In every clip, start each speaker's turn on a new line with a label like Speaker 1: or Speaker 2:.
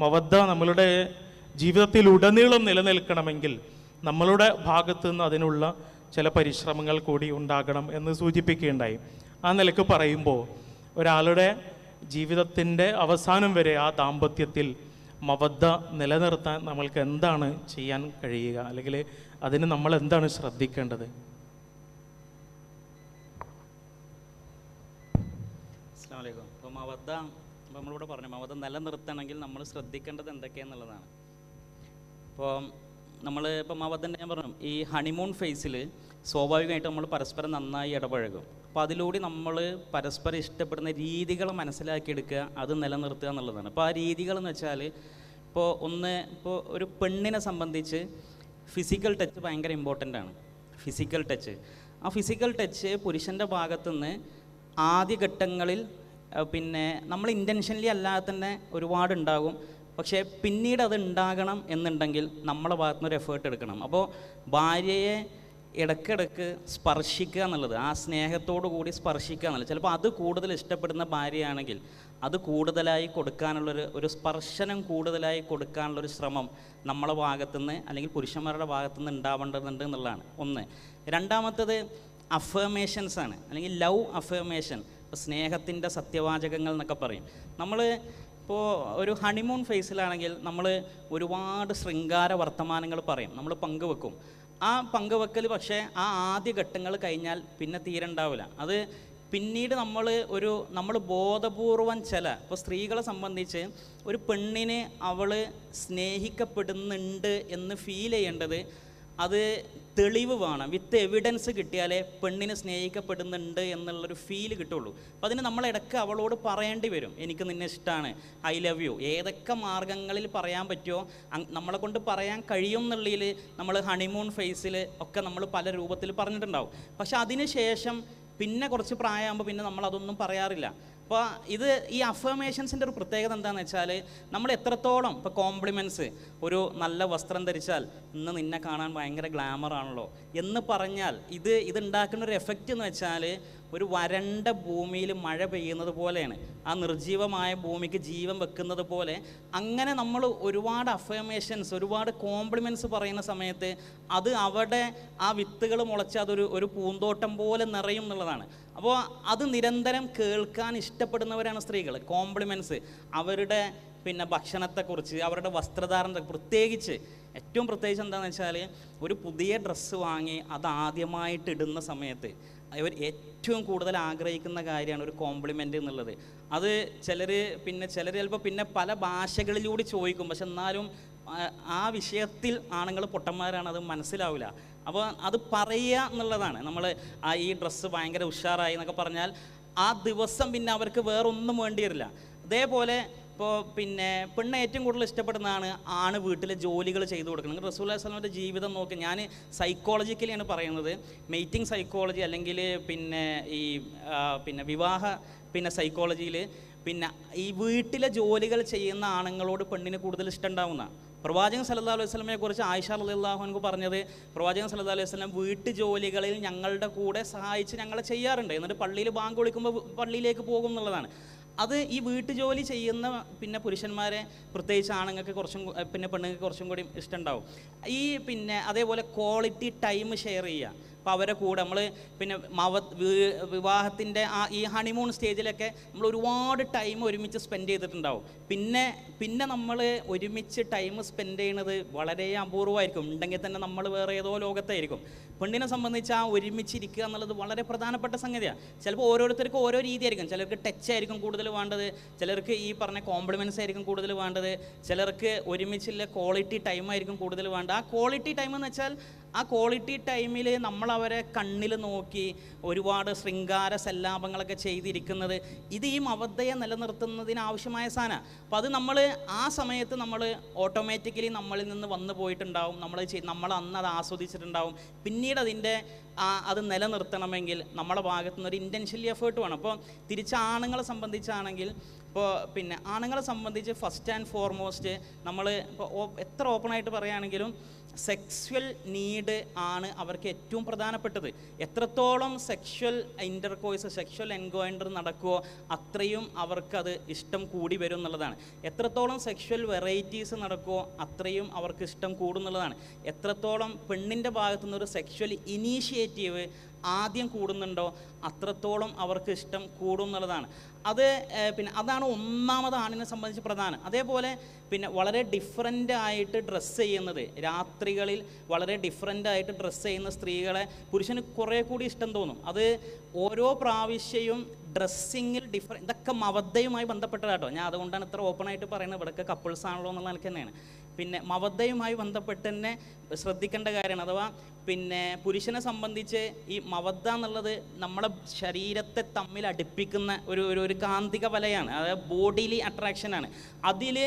Speaker 1: മവദ്ദ നമ്മളുടെ ജീവിതത്തിൽ ഉടനീളം നിലനിൽക്കണമെങ്കിൽ നമ്മളുടെ ഭാഗത്തു നിന്ന് അതിനുള്ള ചില പരിശ്രമങ്ങൾ കൂടി ഉണ്ടാകണം എന്ന് സൂചിപ്പിക്കുകയുണ്ടായി. ആ നിലയ്ക്ക് പറയുമ്പോൾ ഒരാളുടെ ജീവിതത്തിന്റെ അവസാനം വരെ ആ ദാമ്പത്യത്തിൽ മവദ്ദ നിലനിർത്താൻ നമ്മൾക്ക് എന്താണ് ചെയ്യാൻ കഴിയുക? അല്ലെങ്കിൽ അതിന് നമ്മൾ എന്താണ് ശ്രദ്ധിക്കേണ്ടത്?
Speaker 2: അസ്സാം വലൈക്കും അപ്പോൾ മവദ്ദ ഇപ്പോൾ നമ്മളിവിടെ പറഞ്ഞു മമതം നിലനിർത്തണമെങ്കിൽ നമ്മൾ ശ്രദ്ധിക്കേണ്ടത് എന്തൊക്കെയാന്നുള്ളതാണ്. ഇപ്പോൾ നമ്മൾ ഇപ്പോൾ മവദ്ദന്റെ ഞാൻ പറഞ്ഞു ഈ ഹണിമൂൺ ഫേസിൽ സ്വാഭാവികമായിട്ട് നമ്മൾ പരസ്പരം നന്നായി ഇടപഴകും. അപ്പോൾ അതിലൂടെ നമ്മൾ പരസ്പരം ഇഷ്ടപ്പെടുന്ന രീതികൾ മനസ്സിലാക്കിയെടുക്കുക അത് നിലനിർത്തുക എന്നുള്ളതാണ്. അപ്പോൾ ആ രീതികൾ എന്ന് വെച്ചാൽ ഇപ്പോൾ ഒന്ന് ഇപ്പോൾ ഒരു പെണ്ണിനെ സംബന്ധിച്ച് ഫിസിക്കൽ ടച്ച് ഭയങ്കര ഇമ്പോർട്ടന്റ് ആണ്. ഫിസിക്കൽ ടച്ച് ആ ഫിസിക്കൽ ടച്ച് പുരുഷന്റെ ഭാഗത്തുനിന്ന് ആദ്യഘട്ടങ്ങളിൽ അഹ് പിന്നെ നമ്മൾ ഇന്റൻഷനലി അല്ലാതെ തന്നെ ഒരുപാട് ഉണ്ടാകും പക്ഷേ പിന്നീട് അത് ഉണ്ടാകണം എന്നുണ്ടെങ്കിൽ നമ്മളെ ഭാഗത്തുനിന്ന് ഒരു എഫേർട്ട് എടുക്കണം. അപ്പോൾ ഭാര്യയെ ഇടയ്ക്കിടയ്ക്ക് സ്പർശിക്കുക എന്നുള്ളത് ആ സ്നേഹത്തോടു കൂടി സ്പർശിക്കുക എന്നുള്ളത്. ചിലപ്പോൾ അത് കൂടുതൽ ഇഷ്ടപ്പെടുന്ന ഭാര്യയാണെങ്കിൽ അത് കൂടുതലായി കൊടുക്കാനുള്ളൊരു ഒരു സ്പർശനം കൂടുതലായി കൊടുക്കാനുള്ളൊരു ശ്രമം നമ്മളെ ഭാഗത്തുനിന്ന് അല്ലെങ്കിൽ പുരുഷന്മാരുടെ ഭാഗത്തുനിന്ന് ഉണ്ടാവേണ്ടതുണ്ട് എന്നുള്ളതാണ്. ഒന്ന്. രണ്ടാമത്തത് അഫേമേഷൻസ് ആണ്. അല്ലെങ്കിൽ ലവ് അഫേമേഷൻ സ്നേഹത്തിന്റെ സത്യവാചകങ്ങൾ എന്നൊക്കെ പറയും. നമ്മൾ ഇപ്പോൾ ഒരു ഹണിമൂൺ ഫേസിലാണെങ്കിൽ നമ്മൾ ഒരുപാട് ശൃംഗാര വർത്തമാനങ്ങൾ പറയും. നമ്മൾ പങ്കുവെക്കും. ആ പങ്കുവെക്കൽ പക്ഷേ ആ ആദ്യ ഘട്ടങ്ങൾ കഴിഞ്ഞാൽ പിന്നെ തീരെ ഉണ്ടാവില്ല. അത് പിന്നീട് നമ്മൾ ഒരു നമ്മൾ ബോധപൂർവം ചില ഇപ്പോൾ സ്ത്രീകളെ സംബന്ധിച്ച് ഒരു പെണ്ണിനെ അവൾ സ്നേഹിക്കപ്പെടുന്നുണ്ട് എന്ന് ഫീൽ ചെയ്യേണ്ടത് അത് തെളിവ് വേണം. വിത്ത് എവിഡൻസ് കിട്ടിയാലേ പെണ്ണിനെ സ്നേഹിക്കപ്പെടുന്നുണ്ട് എന്നുള്ളൊരു ഫീൽ കിട്ടുള്ളൂ. അപ്പോൾ അതിന് നമ്മൾ ഇടയ്ക്ക് അവളോട് പറയേണ്ടി വരും. എനിക്ക് നിന്നെ ഇഷ്ടമാണ് ഐ ലവ് യു ഏതൊക്കെ മാർഗങ്ങളിൽ പറയാൻ പറ്റുമോ? നമ്മളെ കൊണ്ട് പറയാൻ കഴിയും എന്നുള്ളതിൽ നമ്മൾ ഹണിമൂൺ ഫേസിൽ ഒക്കെ നമ്മൾ പല രൂപത്തിൽ പറഞ്ഞിട്ടുണ്ടാവും. പക്ഷെ അതിന് ശേഷം പിന്നെ കുറച്ച് പ്രായമാകുമ്പോൾ പിന്നെ നമ്മൾ അതൊന്നും പറയാറില്ല. അപ്പോൾ ഇത് ഈ അഫർമേഷൻസിന്റെ ഒരു പ്രത്യേകത എന്താണെന്ന് വെച്ചാൽ നമ്മൾ എത്രത്തോളം ഇപ്പോൾ കോംപ്ലിമെന്റ്സ് ഒരു നല്ല വസ്ത്രം ധരിച്ചാൽ ഇന്ന് നിന്നെ കാണാൻ ഭയങ്കര ഗ്ലാമർ ആണല്ലോ. എന്ന് പറഞ്ഞാൽ ഇത് ഇത് ഉണ്ടാക്കുന്ന ഒരു എഫക്റ്റ് എന്ന് വെച്ചാൽ ഒരു വരണ്ട ഭൂമിയിൽ മഴ പെയ്യുന്നത് പോലെയാണ്. ആ നിർജീവമായ ഭൂമിക്ക് ജീവൻ വെക്കുന്നത് പോലെ അങ്ങനെ നമ്മൾ ഒരുപാട് അഫേമേഷൻസ് ഒരുപാട് കോംപ്ലിമെന്റ്സ് പറയുന്ന സമയത്ത് അത് അവിടെ ആ വിത്തുകൾ മുളച്ച് അതൊരു ഒരു പൂന്തോട്ടം പോലെ നിറയും എന്നുള്ളതാണ്. അപ്പോൾ അത് നിരന്തരം കേൾക്കാൻ ഇഷ്ടപ്പെടുന്നവരാണ് സ്ത്രീകൾ. കോംപ്ലിമെന്റ്സ് അവരുടെ പിന്നെ ഭക്ഷണത്തെക്കുറിച്ച് അവരുടെ വസ്ത്രധാരണത്തെ പ്രത്യേകിച്ച് ഏറ്റവും പ്രത്യേകിച്ച് എന്താണെന്ന് വെച്ചാൽ ഒരു പുതിയ ഡ്രസ്സ് വാങ്ങി അത് ആദ്യമായിട്ട് ഇടുന്ന സമയത്ത് അവർ ഏറ്റവും കൂടുതൽ ആഗ്രഹിക്കുന്ന കാര്യമാണ് ഒരു കോംപ്ലിമെന്റ് എന്നുള്ളത്. അത് ചിലർ പിന്നെ ചിലർ ചിലപ്പോൾ പിന്നെ പല ഭാഷകളിലൂടെ ചോദിക്കും. പക്ഷെ എന്നാലും ആ- ആ വിഷയത്തിൽ ആണുങ്ങൾ പൊട്ടന്മാരാണ് അത് മനസ്സിലാവില്ല. അപ്പോൾ അത് പറയുക എന്നുള്ളതാണ്. നമ്മൾ ആ ഈ ഡ്രസ്സ് ഭയങ്കര ഉഷാറായി എന്നൊക്കെ പറഞ്ഞാൽ ആ ദിവസം പിന്നെ അവർക്ക് വേറൊന്നും വേണ്ടി വരില്ല അതേപോലെ ഇപ്പോൾ പിന്നെ പെണ്ണ് ഏറ്റവും കൂടുതൽ ഇഷ്ടപ്പെടുന്നതാണ് ആണ് വീട്ടിലെ ജോലികൾ ചെയ്തു കൊടുക്കുന്നത്. റസൂൽ വസ്ലമിന്റെ ജീവിതം നോക്കി. ഞാൻ സൈക്കോളജിക്കലിയാണ് പറയുന്നത്. മെയ്റ്റിംഗ് സൈക്കോളജി അല്ലെങ്കിൽ പിന്നെ ഈ പിന്നെ വിവാഹ പിന്നെ സൈക്കോളജിയിൽ പിന്നെ ഈ വീട്ടിലെ ജോലികൾ ചെയ്യുന്ന ആണുങ്ങളോട് പെണ്ണിന് കൂടുതൽ ഇഷ്ടം ഉണ്ടാവുന്ന. പ്രവാചകൻ സല്ലല്ലാഹു അലൈഹി സ്വലമിനെ കുറിച്ച് ആയിഷ അൻഹു പറഞ്ഞത് പ്രവാചകൻ സല്ലല്ലാഹു അലൈഹി വസല്ലം വീട്ടു ജോലികളിൽ ഞങ്ങളുടെ കൂടെ സഹായിച്ച് ഞങ്ങളെ ചെയ്യാറുണ്ട്. എന്നിട്ട് പള്ളിയിൽ ബാങ്ക് വിളിക്കുമ്പോൾ പള്ളിയിലേക്ക് പോകും എന്നുള്ളതാണ്. അത് ഈ വീട്ടുജോലി ചെയ്യുന്ന പിന്നെ പുരുഷന്മാരെ പ്രത്യേകിച്ച് ആണുങ്ങൾക്ക് കുറച്ചും പിന്നെ പെണ്ണുങ്ങൾക്ക് കുറച്ചും കൂടി ഇഷ്ടമുണ്ടാവും ഈ പിന്നെ അതേപോലെ ക്വാളിറ്റി ടൈം ഷെയർ ചെയ്യുക. അപ്പോൾ അവരെ കൂടെ നമ്മൾ പിന്നെ മവ വിവാഹത്തിന്റെ ആ ഈ ഹണിമൂൺ സ്റ്റേജിലൊക്കെ നമ്മൾ ഒരുപാട് ടൈം ഒരുമിച്ച് സ്പെൻഡ് ചെയ്തിട്ടുണ്ടാവും. പിന്നെ പിന്നെ നമ്മൾ ഒരുമിച്ച് ടൈം സ്പെൻഡ് ചെയ്യുന്നത് വളരെ അപൂർവമായിരിക്കും. ഉണ്ടെങ്കിൽ തന്നെ നമ്മൾ വേറെ ഏതോ ലോകത്തായിരിക്കും. പെണ്ണിനെ സംബന്ധിച്ച് ആ ഒരുമിച്ചിരിക്കുക എന്നുള്ളത് വളരെ പ്രധാനപ്പെട്ട സംഗതിയാണ് ചിലപ്പോൾ ഓരോരുത്തർക്കും ഓരോ രീതിയായിരിക്കും. ചിലർക്ക് ടച്ച് ആയിരിക്കും കൂടുതൽ വേണ്ടത്. ചിലർക്ക് ഈ പറഞ്ഞ കോംപ്ലിമെൻസ് ആയിരിക്കും കൂടുതൽ വേണ്ടത്. ചിലർക്ക് ഒരുമിച്ചുള്ള ക്വാളിറ്റി ടൈം ആയിരിക്കും കൂടുതൽ വേണ്ടത്. ആ ക്വാളിറ്റി ടൈം എന്ന് വെച്ചാൽ ആ ക്വാളിറ്റി ടൈമിൽ നമ്മൾ അവരെ കണ്ണിൽ നോക്കി ഒരുപാട് ശൃംഗാര സല്ലാപങ്ങളൊക്കെ ചെയ്തിരിക്കുന്നത് ഇത് ഈ മവദ്ധയെ നിലനിർത്തുന്നതിന് ആവശ്യമായ സാധനമാണ് അപ്പോൾ അത് നമ്മൾ ആ സമയത്ത് നമ്മൾ ഓട്ടോമാറ്റിക്കലി നമ്മളിൽ നിന്ന് വന്നു പോയിട്ടുണ്ടാവും. നമ്മൾ നമ്മൾ അന്ന് അത് ആസ്വദിച്ചിട്ടുണ്ടാവും. പിന്നീട് അതിന്റെ അത് നിലനിർത്തണമെങ്കിൽ നമ്മളെ ഭാഗത്തുനിന്ന് ഒരു ഇന്റൻഷ്യലി എഫേർട്ട് വേണം. അപ്പോൾ തിരിച്ച് ആണുങ്ങളെ സംബന്ധിച്ചാണെങ്കിൽ ഇപ്പോൾ പിന്നെ ആണുങ്ങളെ സംബന്ധിച്ച് ഫസ്റ്റ് ആൻഡ് ഫോർമോസ്റ്റ് നമ്മൾ ഇപ്പോൾ എത്ര ഓപ്പണായിട്ട് പറയുകയാണെങ്കിലും സെക്സ്വൽ നീഡ് ആണ് അവർക്ക് ഏറ്റവും പ്രധാനപ്പെട്ടത്. എത്രത്തോളം സെക്ഷൽ ഇന്റർകോഴ്സ് സെക്ഷൽ എൻക്വയൻഡർ നടക്കുമോ അത്രയും അവർക്കത് ഇഷ്ടം കൂടി വരും എന്നുള്ളതാണ്. എത്രത്തോളം സെക്ഷൽ വെറൈറ്റീസ് നടക്കുമോ അത്രയും അവർക്ക് ഇഷ്ടം കൂടും എന്നുള്ളതാണ്. എത്രത്തോളം പെണ്ണിന്റെ ഭാഗത്തുനിന്ന് ഒരു സെക്ഷൽ ഇനീഷ്യേറ്റീവ് ആദ്യം കൂടുന്നുണ്ടോ അത്രത്തോളം അവർക്ക് ഇഷ്ടം കൂടും എന്നുള്ളതാണ്. അത് പിന്നെ അതാണ് ഒന്നാമത് ആണിനെ സംബന്ധിച്ച് പ്രധാനം. അതേപോലെ പിന്നെ വളരെ ഡിഫറന്റ് ആയിട്ട് ഡ്രസ്സ് ചെയ്യുന്നത്. രാത്രികളിൽ വളരെ ഡിഫറന്റ് ആയിട്ട് ഡ്രസ്സ് ചെയ്യുന്ന സ്ത്രീകളെ പുരുഷന് കുറേ കൂടി ഇഷ്ടം തോന്നും. അത് ഓരോ പ്രാവശ്യവും ഡ്രസ്സിങ്ങിൽ ഡിഫറ ഇതൊക്കെ മവദ്ധയുമായി ബന്ധപ്പെട്ടതാട്ടോ. ഞാൻ അതുകൊണ്ടാണ് ഇത്ര ഓപ്പണായിട്ട് പറയുന്നത്. ഇവിടെയൊക്കെ കപ്പിൾസ് ആണല്ലോ എന്നുള്ള നിലയ്ക്ക് തന്നെയാണ്. പിന്നെ മവദ്ധയുമായി ബന്ധപ്പെട്ട് തന്നെ ശ്രദ്ധിക്കേണ്ട കാര്യമാണ്. അഥവാ പിന്നെ പുരുഷനെ സംബന്ധിച്ച് ഈ മവദ്ധ എന്നുള്ളത് നമ്മളെ ശരീരത്തെ തമ്മിൽ അടുപ്പിക്കുന്ന ഒരു ഒരു ഒരു കാന്തിക വലയാണ്. അതായത് ബോഡിലി അട്രാക്ഷനാണ് അതിൽ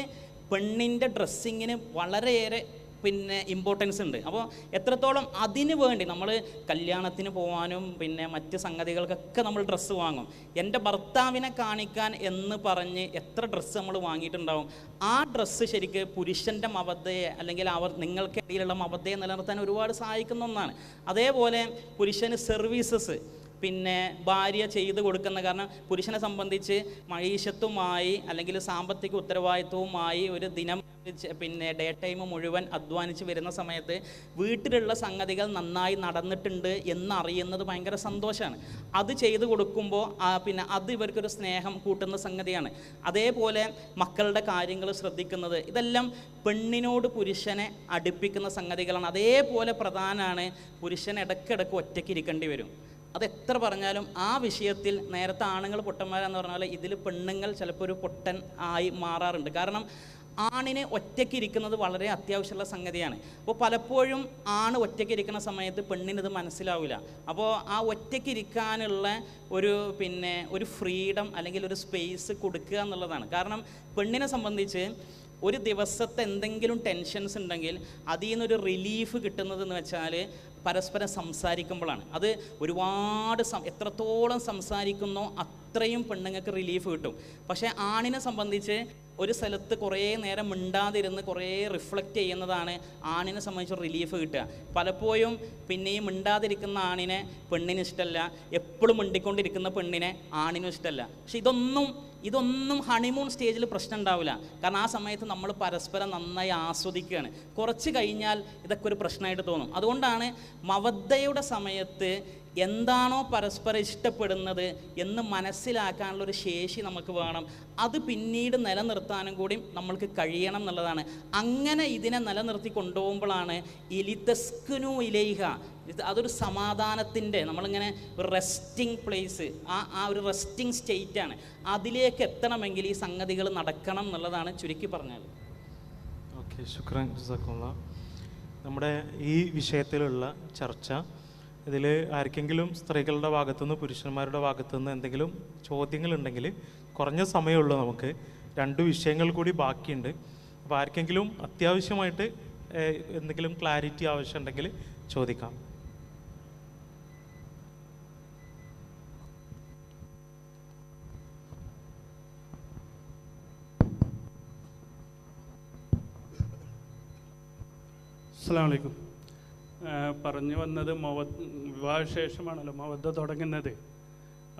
Speaker 2: പെണ്ണിന്റെ ഡ്രസ്സിങ്ങിന് വളരെയേറെ പിന്നെ ഇമ്പോർട്ടൻസ് ഉണ്ട്. അപ്പോൾ എത്രത്തോളം അതിന് വേണ്ടി നമ്മൾ കല്യാണത്തിന് പോകാനും പിന്നെ മറ്റ് സംഗതികൾക്കൊക്കെ നമ്മൾ ഡ്രസ്സ് വാങ്ങും. എന്റെ ഭർത്താവിനെ കാണിക്കാൻ എന്ന് പറഞ്ഞ് എത്ര ഡ്രസ്സ് നമ്മൾ വാങ്ങിയിട്ടുണ്ടാവും? ആ ഡ്രസ്സ് ശരിക്ക് പുരുഷന്റെ മവതയെ അല്ലെങ്കിൽ അവർ നിങ്ങൾക്കിടയിലുള്ള മവതയെ നിലനിർത്താൻ ഒരുപാട് സഹായിക്കുന്ന ഒന്നാണ്. അതേപോലെ പുരുഷന് സർവീസസ് പിന്നെ ഭാര്യ ചെയ്തു കൊടുക്കുന്ന കാരണം പുരുഷനെ സംബന്ധിച്ച് മഴീഷത്തുമായി അല്ലെങ്കിൽ സാമ്പത്തിക ഉത്തരവാദിത്വവുമായി ഒരു ദിനം പിന്നെ ഡേ ടൈം മുഴുവൻ അധ്വാനിച്ച് വരുന്ന സമയത്ത് വീട്ടിലുള്ള സംഗതികൾ നന്നായി നടന്നിട്ടുണ്ട് എന്നറിയുന്നത് ഭയങ്കര സന്തോഷമാണ്. അത് ചെയ്തു കൊടുക്കുമ്പോൾ പിന്നെ അത് ഇവർക്കൊരു സ്നേഹം കൂട്ടുന്ന സംഗതിയാണ്. അതേപോലെ മക്കളുടെ കാര്യങ്ങൾ ശ്രദ്ധിക്കുന്നത്. ഇതെല്ലാം പെണ്ണിനോട് പുരുഷനെ അടുപ്പിക്കുന്ന സംഗതികളാണ്. അതേപോലെ പ്രധാനമാണ് പുരുഷൻ ഇടയ്ക്കിടയ്ക്ക് ഒറ്റയ്ക്ക് ഇരിക്കേണ്ടി വരും. അത് എത്ര പറഞ്ഞാലും ആ വിഷയത്തിൽ നേരത്തെ ആണുങ്ങൾ പൊട്ടന്മാരാന്ന് പറഞ്ഞാൽ ഇതിൽ പെണ്ണുങ്ങൾ ചിലപ്പോൾ ഒരു പൊട്ടൻ ആയി മാറാറുണ്ട്. കാരണം ആണിനെ ഒറ്റയ്ക്ക് ഇരിക്കുന്നത് വളരെ അത്യാവശ്യമുള്ള സംഗതിയാണ്. അപ്പോൾ പലപ്പോഴും ആണ് ഒറ്റയ്ക്ക് ഇരിക്കുന്ന സമയത്ത് പെണ്ണിനത് മനസ്സിലാവില്ല അപ്പോൾ ആ ഒറ്റയ്ക്ക് ഇരിക്കാനുള്ള ഒരു പിന്നെ ഒരു ഫ്രീഡം അല്ലെങ്കിൽ ഒരു സ്പേസ് കൊടുക്കുക എന്നുള്ളതാണ്. കാരണം പെണ്ണിനെ സംബന്ധിച്ച് ഒരു ദിവസത്തെ എന്തെങ്കിലും ടെൻഷൻസ് ഉണ്ടെങ്കിൽ അതിൽ നിന്നൊരു റിലീഫ് കിട്ടുന്നതെന്ന് വെച്ചാൽ പരസ്പരം സംസാരിക്കുമ്പോഴാണ്. അത് ഒരുപാട് എത്രത്തോളം സംസാരിക്കുന്നോ അത്രയും പെണ്ണുങ്ങൾക്ക് റിലീഫ് കിട്ടും. പക്ഷേ ആണിനെ സംബന്ധിച്ച് ഒരു സ്ഥലത്ത് കുറേ നേരം മിണ്ടാതിരുന്ന് കുറേ റിഫ്ലക്റ്റ് ചെയ്യുന്നതാണ് ആണിനെ സംബന്ധിച്ച് റിലീഫ് കിട്ടുക. പലപ്പോഴും പിന്നെയും മിണ്ടാതിരിക്കുന്ന ആണിനെ പെണ്ണിന് ഇഷ്ടമല്ല. എപ്പോഴും മിണ്ടിക്കൊണ്ടിരിക്കുന്ന പെണ്ണിനെ ആണിനും ഇഷ്ടമല്ല. പക്ഷെ ഇതൊന്നും ഇതൊന്നും ഹണിമൂൺ സ്റ്റേജിൽ പ്രശ്നം ഉണ്ടാവില്ല. കാരണം ആ സമയത്ത് നമ്മൾ പരസ്പരം നന്നായി ആസ്വദിക്കുകയാണ്. കുറച്ച് കഴിഞ്ഞാൽ ഇതൊക്കെ ഒരു പ്രശ്നമായിട്ട് തോന്നും. അതുകൊണ്ടാണ് മവദ്ധയുടെ സമയത്ത് എന്താണോ പരസ്പരം ഇഷ്ടപ്പെടുന്നത് എന്ന് മനസ്സിലാക്കാനുള്ള ഒരു ശേഷി നമുക്ക് വേണം. അത് പിന്നീട് നിലനിർത്താനും കൂടി നമ്മൾക്ക് കഴിയണം എന്നുള്ളതാണ്. അങ്ങനെ ഇതിനെ നിലനിർത്തി കൊണ്ടുപോകുമ്പോഴാണ് ഇലിതസ്കുനു ഇലൈഹ ഇത് അതൊരു സമാധാനത്തിന്റെ നമ്മളിങ്ങനെ ഒരു റെസ്റ്റിംഗ് പ്ലേസ് ആ ആ ഒരു റെസ്റ്റിംഗ് സ്റ്റേറ്റാണ് അതിലേക്ക് എത്തണമെങ്കിൽ ഈ സംഗതികൾ നടക്കണം എന്നുള്ളതാണ് ചുരുക്കി പറഞ്ഞത്
Speaker 1: ഓക്കെ ശുക്രൻ നമ്മുടെ ഈ വിഷയത്തിലുള്ള ചർച്ച ഇതിൽ ആർക്കെങ്കിലും സ്ത്രീകളുടെ ഭാഗത്തുനിന്ന് പുരുഷന്മാരുടെ ഭാഗത്തുനിന്ന് എന്തെങ്കിലും ചോദ്യങ്ങളുണ്ടെങ്കിൽ കുറഞ്ഞ സമയമുള്ളൂ നമുക്ക്. രണ്ട് വിഷയങ്ങൾ കൂടി ബാക്കിയുണ്ട്. അപ്പോൾ ആർക്കെങ്കിലും അത്യാവശ്യമായിട്ട് എന്തെങ്കിലും ക്ലാരിറ്റി ആവശ്യമുണ്ടെങ്കിൽ ചോദിക്കാം.
Speaker 3: അസ്സാം വലൈക്കും പറഞ്ഞു വന്നത് മവ വിവാഹശേഷമാണല്ലോ മൊവദ്ദ തുടങ്ങുന്നത്.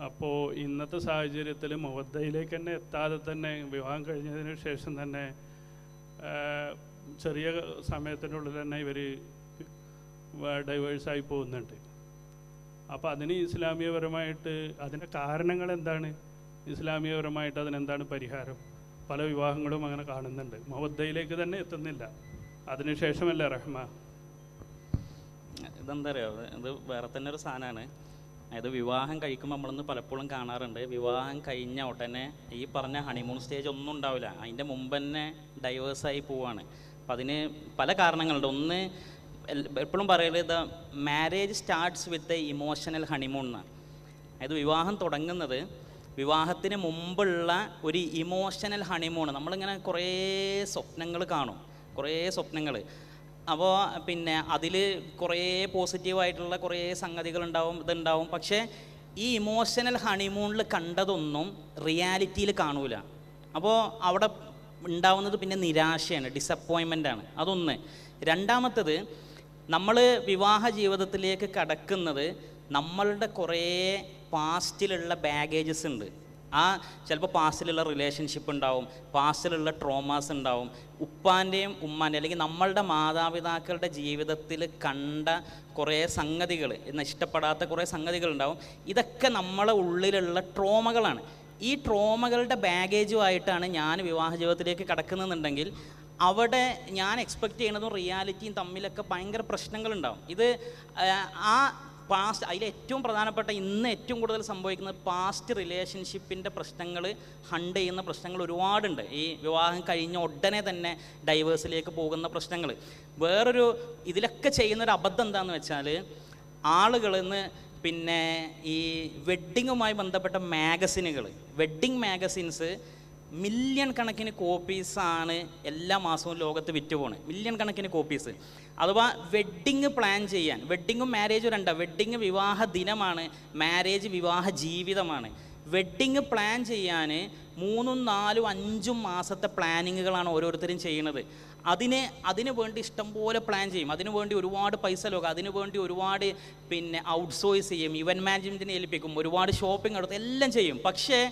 Speaker 3: അപ്പോൾ ഇന്നത്തെ സാഹചര്യത്തിൽ മൊവദ്ദയിലേക്ക് തന്നെ എത്താതെ തന്നെ വിവാഹം കഴിഞ്ഞതിന് ശേഷം തന്നെ ചെറിയ സമയത്തിനുള്ളിൽ തന്നെ ഇവർ ഡൈവേഴ്സായി പോകുന്നുണ്ട്. അപ്പോൾ അതിന് ഇസ്ലാമികപരമായിട്ട് അതിന്റെ കാരണങ്ങൾ എന്താണ്? ഇസ്ലാമികപരമായിട്ട് അതിനെന്താണ് പരിഹാരം? പല വിവാഹങ്ങളും അങ്ങനെ കാണുന്നുണ്ട്. മൊവദ്ദയിലേക്ക് തന്നെ എത്തുന്നില്ല. അതിനുശേഷമല്ലേ റഹ്മ?
Speaker 2: ഇതെന്താ പറയുക ഇത് വേറെ തന്നെ ഒരു സാധനമാണ് അതായത് വിവാഹം കഴിക്കുമ്പോൾ നമ്മളൊന്ന് പലപ്പോഴും കാണാറുണ്ട്. വിവാഹം കഴിഞ്ഞ ഉടനെ ഈ പറഞ്ഞ ഹണിമൂൺ സ്റ്റേജ് ഒന്നും ഉണ്ടാവില്ല. അതിന്റെ മുമ്പ് തന്നെ ഡൈവേഴ്സായി പോവാണ്. അപ്പം അതിന് പല കാരണങ്ങളുണ്ട്. ഒന്ന് എപ്പോഴും പറയുന്നത് marriage starts with a emotional honeymoon എന്നാണ് അതായത് വിവാഹം തുടങ്ങുന്നത് വിവാഹത്തിന് മുമ്പുള്ള ഒരു ഇമോഷണൽ ഹണിമൂൺ നമ്മളിങ്ങനെ കുറേ സ്വപ്നങ്ങൾ കാണും. കുറേ സ്വപ്നങ്ങൾ. അപ്പോൾ പിന്നെ അതിൽ കുറേ പോസിറ്റീവായിട്ടുള്ള കുറേ സംഗതികളുണ്ടാവും ഇതുണ്ടാവും. പക്ഷേ ഈ ഇമോഷണൽ ഹണിമൂണിൽ കണ്ടതൊന്നും റിയാലിറ്റിയിൽ കാണൂല. അപ്പോൾ അവിടെ ഉണ്ടാവുന്നത് പിന്നെ നിരാശയാണ് ഡിസപ്പോയിൻമെന്റ് ആണ്. അതൊന്ന്. രണ്ടാമത്തത് നമ്മൾ വിവാഹ ജീവിതത്തിലേക്ക് കടക്കുന്നത് നമ്മളുടെ കുറേ പാസ്റ്റിലുള്ള ബാഗേജസ് ഉണ്ട്. ആ ചിലപ്പോൾ പാസ്റ്റിലുള്ള റിലേഷൻഷിപ്പ് ഉണ്ടാവും പാസ്റ്റിലുള്ള ട്രോമാസ് ഉണ്ടാവും. ഉപ്പാന്റെയും ഉമ്മാന്റെയും അല്ലെങ്കിൽ നമ്മളുടെ മാതാപിതാക്കളുടെ ജീവിതത്തിൽ കണ്ട കുറേ സംഗതികൾ എന്ന് ഇഷ്ടപ്പെടാത്ത കുറേ സംഗതികൾ ഉണ്ടാവും. ഇതൊക്കെ നമ്മളെ ഉള്ളിലുള്ള ട്രോമകളാണ്. ഈ ട്രോമകളുടെ ബാഗേജുമായിട്ടാണ് ഞാൻ വിവാഹ ജീവിതത്തിലേക്ക് കടക്കുന്നതെന്നുണ്ടെങ്കിൽ അവിടെ ഞാൻ എക്സ്പെക്റ്റ് ചെയ്യുന്നതും റിയാലിറ്റിയും തമ്മിലൊക്കെ ഭയങ്കര പ്രശ്നങ്ങളുണ്ടാവും. ഇത് ആ, ആ പാസ്റ്റ് അതിൽ ഏറ്റവും പ്രധാനപ്പെട്ട ഇന്ന് ഏറ്റവും കൂടുതൽ സംഭവിക്കുന്നത് പാസ്റ്റ് റിലേഷൻഷിപ്പിന്റെ പ്രശ്നങ്ങൾ ഹണ്ട് ചെയ്യുന്ന പ്രശ്നങ്ങൾ ഒരുപാടുണ്ട്. ഈ വിവാഹം കഴിഞ്ഞ ഉടനെ തന്നെ ഡൈവേഴ്സിലേക്ക് പോകുന്ന പ്രശ്നങ്ങൾ. വേറൊരു ഇതിലൊക്കെ ചെയ്യുന്നൊരു അബദ്ധം എന്താണെന്ന് വെച്ചാൽ ആളുകൾ പിന്നെ ഈ വെഡ്ഡിങ്ങുമായി ബന്ധപ്പെട്ട മാഗസിനുകൾ വെഡ്ഡിങ് മാഗസിൻസ് മില്യൺ കണക്കിന് കോപ്പീസാണ് എല്ലാ മാസവും ലോകത്ത് വിറ്റ് പോകുന്നത് മില്യൺ കണക്കിന് കോപ്പീസ് അഥവാ വെഡ്ഡിങ് പ്ലാൻ ചെയ്യാൻ. വെഡ്ഡിങ്ങും മാരേജും രണ്ടാ. വെഡ്ഡിങ് വിവാഹ ദിനമാണ് മാരേജ് വിവാഹ ജീവിതമാണ്. വെഡ്ഡിങ് പ്ലാൻ ചെയ്യാൻ മൂന്നും നാലും അഞ്ചും മാസത്തെ പ്ലാനിങ്ങുകളാണ് ഓരോരുത്തരും ചെയ്യുന്നത്. അതിന് അതിന് വേണ്ടി ഇഷ്ടംപോലെ പ്ലാൻ ചെയ്യും. അതിന് വേണ്ടി ഒരുപാട് പൈസ ലോകം അതിന് വേണ്ടി ഒരുപാട് പിന്നെ ഔട്ട്സോഴ്സ് ചെയ്യും. ഇവന്റ് മാനേജ്മെന്റിനെ ഏൽപ്പിക്കും. ഒരുപാട് ഷോപ്പിംഗ് നടത്തും. എല്ലാം ചെയ്യും. പക്ഷേ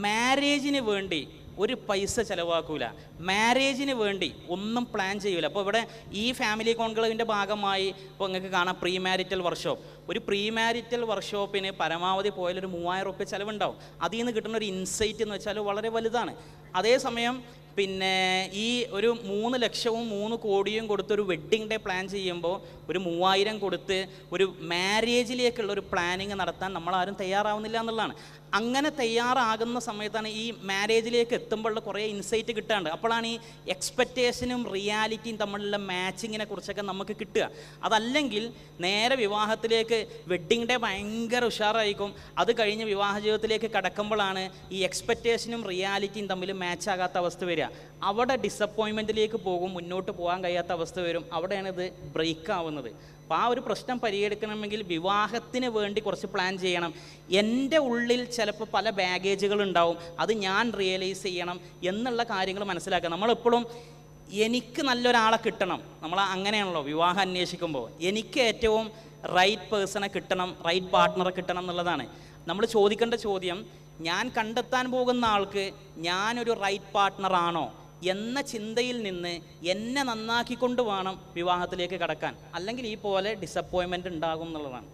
Speaker 2: മാരേജിന് വേണ്ടി ഒരു പൈസ ചിലവാക്കൂല. മാരേജിന് വേണ്ടി ഒന്നും പ്ലാൻ ചെയ്യൂല. അപ്പോൾ ഇവിടെ ഈ ഫാമിലി കോൺക്ലേവിന്റെ ഭാഗമായി ഇപ്പോൾ നിങ്ങൾക്ക് കാണാം പ്രീ മാരിറ്റൽ വർക്ക്ഷോപ്പ് ഒരു പ്രീ മാരിറ്റൽ വർക്ക്ഷോപ്പിന് പരമാവധി പോയാലൊരു മൂവായിരം റുപ്യ ചിലവുണ്ടാവും. അതിൽ നിന്ന് കിട്ടുന്ന ഒരു ഇൻസൈറ്റ് എന്ന് വെച്ചാൽ വളരെ വലുതാണ്. അതേസമയം പിന്നെ ഈ ഒരു മൂന്ന് ലക്ഷവും മൂന്ന് കോടിയും കൊടുത്ത് ഒരു വെഡ്ഡിങ് ഡേ പ്ലാൻ ചെയ്യുമ്പോൾ ഒരു മൂവായിരം കൊടുത്ത് ഒരു മാരേജിലേക്കുള്ള ഒരു പ്ലാനിങ് നടത്താൻ നമ്മളാരും തയ്യാറാവുന്നില്ല എന്നുള്ളതാണ്. അങ്ങനെ തയ്യാറാകുന്ന സമയത്താണ് ഈ മാരേജിലേക്ക് എത്തുമ്പോഴുള്ള കുറേ ഇൻസൈറ്റ് കിട്ടാണ്ട്. അപ്പോഴാണ് ഈ എക്സ്പെക്റ്റേഷനും റിയാലിറ്റിയും തമ്മിലുള്ള മാച്ചിങ്ങിനെ കുറിച്ചൊക്കെ നമുക്ക് കിട്ടുക. അതല്ലെങ്കിൽ നേരെ വിവാഹത്തിലേക്ക് വെഡ്ഡിങ് ഡേ ഭയങ്കര ഉഷാറായിരിക്കും. അത് കഴിഞ്ഞ് വിവാഹ ജീവിതത്തിലേക്ക് കടക്കുമ്പോഴാണ് ഈ എക്സ്പെക്റ്റേഷനും റിയാലിറ്റിയും തമ്മിൽ മാച്ചാകാത്ത അവസ്ഥ വരിക. അവിടെ ഡിസപ്പോയിൻമെന്റിലേക്ക് പോകും മുന്നോട്ട് പോകാൻ കഴിയാത്ത അവസ്ഥ വരും. അവിടെയാണ് ഇത് ബ്രേക്ക് ആവുന്നത്. അപ്പോൾ ആ ഒരു പ്രശ്നം പരിഹരിക്കണമെങ്കിൽ വിവാഹത്തിന് വേണ്ടി കുറച്ച് പ്ലാൻ ചെയ്യണം. എന്റെ ഉള്ളിൽ ചിലപ്പോൾ പല ബാഗേജുകൾ ഉണ്ടാവും. അത് ഞാൻ റിയലൈസ് ചെയ്യണം എന്നുള്ള കാര്യങ്ങൾ മനസ്സിലാക്കുക. നമ്മളെപ്പോഴും എനിക്ക് നല്ലൊരാളെ കിട്ടണം. നമ്മൾ അങ്ങനെയാണല്ലോ വിവാഹം അന്വേഷിക്കുമ്പോൾ. എനിക്ക് ഏറ്റവും റൈറ്റ് പേഴ്സണെ കിട്ടണം റൈറ്റ് പാർട്ട്ണറെ കിട്ടണം എന്നുള്ളതാണ്. നമ്മൾ ചോദിക്കേണ്ട ചോദ്യം ഞാൻ കണ്ടെത്താൻ പോകുന്ന ആൾക്ക് ഞാനൊരു റൈറ്റ് പാർട്ട്ണർ ആണോ എന്ന ചിന്തയിൽ നിന്ന് എന്നെ നന്നാക്കിക്കൊണ്ട് വേണം വിവാഹത്തിലേക്ക് കടക്കാൻ. അല്ലെങ്കിൽ ഈ പോലെ ഡിസപ്പോയിൻമെന്റ് ഉണ്ടാകും എന്നുള്ളതാണ്.